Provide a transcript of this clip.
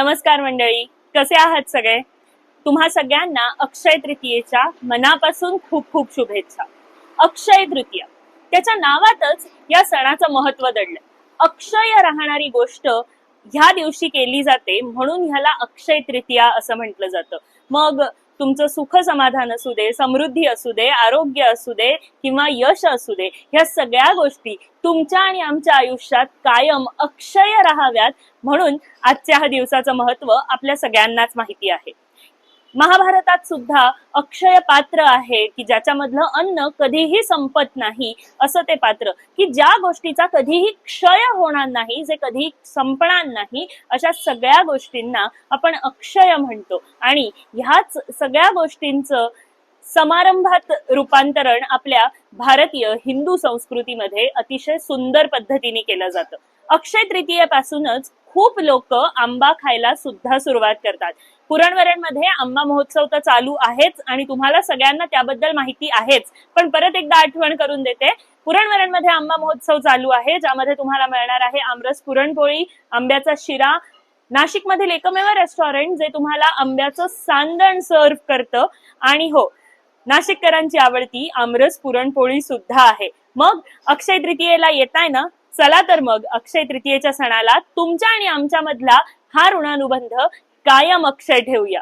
नमस्कार मंडळी कसे आहात सगळे? तुम्हा सगळ्यांना अक्षय तृतीयेच्या मनापासून खूप खूप शुभेच्छा. अक्षय तृतीया. त्याच्या नावातच या सणाचं महत्त्व दडलं अक्षय राहणारी गोष्ट ह्या दिवशी केली जाते म्हणून ह्याला अक्षय तृतीया असं म्हटलं जातं. मग तुमचं सुख समाधान असू दे समृद्धी असू दे आरोग्य असू दे किंवा यश असू दे ह्या सगळ्या गोष्टी तुमच्या आणि आमच्या आयुष्यात कायम अक्षय राहाव्यात. म्हणून आजच्या हा दिवसाचं महत्त्व आपल्या सगळ्यांनाच माहिती आहे. महाभारतात सुद्धा अक्षय पात्र आहे की ज्याच्यामधलं अन्न कधीही संपत नाही असं ते पात्र. की ज्या गोष्टीचा कधीही क्षय होणार नाही जे कधी संपणार नाही अशा सगळ्या गोष्टींना आपण अक्षय म्हणतो. आणि ह्याच सगळ्या गोष्टींचं समारंभात रूपांतरण आपल्या भारतीय हिंदू संस्कृतीमध्ये अतिशय सुंदर पद्धतीने केलं जातं. अक्षय तृतीयेपासूनच खूप लोक आंबा खायला सुद्धा सुरुवात करतात. पुरणवरणमध्ये आंबा महोत्सव तर चालू आहेच आणि तुम्हाला सगळ्यांना त्याबद्दल माहिती आहेच. पण परत एकदा आठवण करून देते. पुरणवरणमध्ये आंबा महोत्सव चालू आहे ज्यामध्ये तुम्हाला मिळणार आहे आमरस पुरणपोळी आंब्याचा शिरा. नाशिकमधील एकमेव रेस्टॉरंट जे तुम्हाला आंब्याचं सांदण सर्व्ह करतं. आणि हो नाशिककरांची आवडती आमरस पुरणपोळी सुद्धा आहे. मग अक्षय तृतीयेला येताय ना चला तर मग अक्षय तृतीयेच्या सणाला तुमच्या आणि आमच्या मधला हा ऋणानुबंध कायम अक्षय ठेवूया.